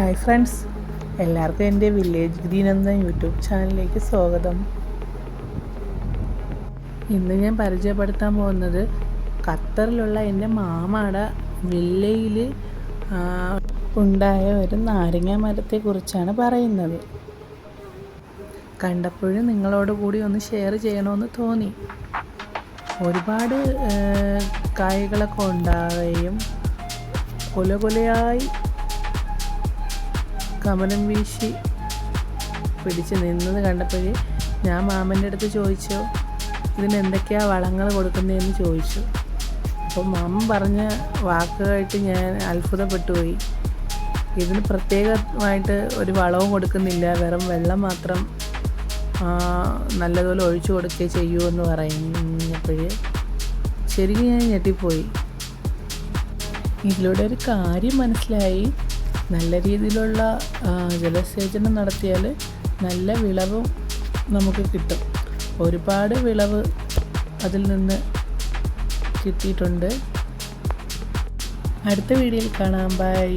Hi friends എല്ലാവർക്കും എന്റെ village green എന്ന യൂട്യൂബ് ചാനലിലേക്ക് സ്വാഗതം. ഇന്ന് ഞാൻ പരിചയപ്പെടുത്താൻ പോകുന്നത് ഖത്തറിലുള്ള എന്റെ മാമാടെ വില്ലയിൽ ഉണ്ടായ ഒരു നാരങ്ങ മരത്തെക്കുറിച്ചാണ് പറയുന്നത്. കണ്ടപ്പോഴും നിങ്ങളോട് കൂടി ഒന്ന് ഷെയർ ചെയ്യണമെന്ന് തോന്നി. ഒരുപാട് കായ്കളൊക്കെ ഉണ്ടാവുകയും കൊല കൊലയായി കമലം വീശി പിടിച്ച് നിന്നത് കണ്ടപ്പോഴേ ഞാൻ മാമന്റെ അടുത്ത് ചോദിച്ചു ഇതിന് എന്തൊക്കെയാ വളങ്ങൾ കൊടുക്കുന്നതെന്ന് ചോദിച്ചു. അപ്പോൾ മാമൻ പറഞ്ഞ വാക്കുമായിട്ട് ഞാൻ അത്ഭുതപ്പെട്ടു പോയി ഇതിന് പ്രത്യേകമായിട്ട് ഒരു വളവും കൊടുക്കുന്നില്ല വെറും വെള്ളം മാത്രം നല്ലതുപോലെ ഒഴിച്ചു കൊടുക്കുക ചെയ്യൂ എന്ന് പറയുന്നപ്പോഴ് ശരിക്കും ഞാൻ ഞെട്ടിപ്പോയി. ഇതിലൂടെ ഒരു കാര്യം മനസ്സിലായി. നല്ല രീതിയിലുള്ള ജലസേചനം നടത്തിയാൽ നല്ല വിളവും നമുക്ക് കിട്ടും. ഒരുപാട് വിളവ് അതിൽ നിന്ന് കിട്ടിയിട്ടുണ്ട്. അടുത്ത വീഡിയോയിൽ കാണാം. ബൈ.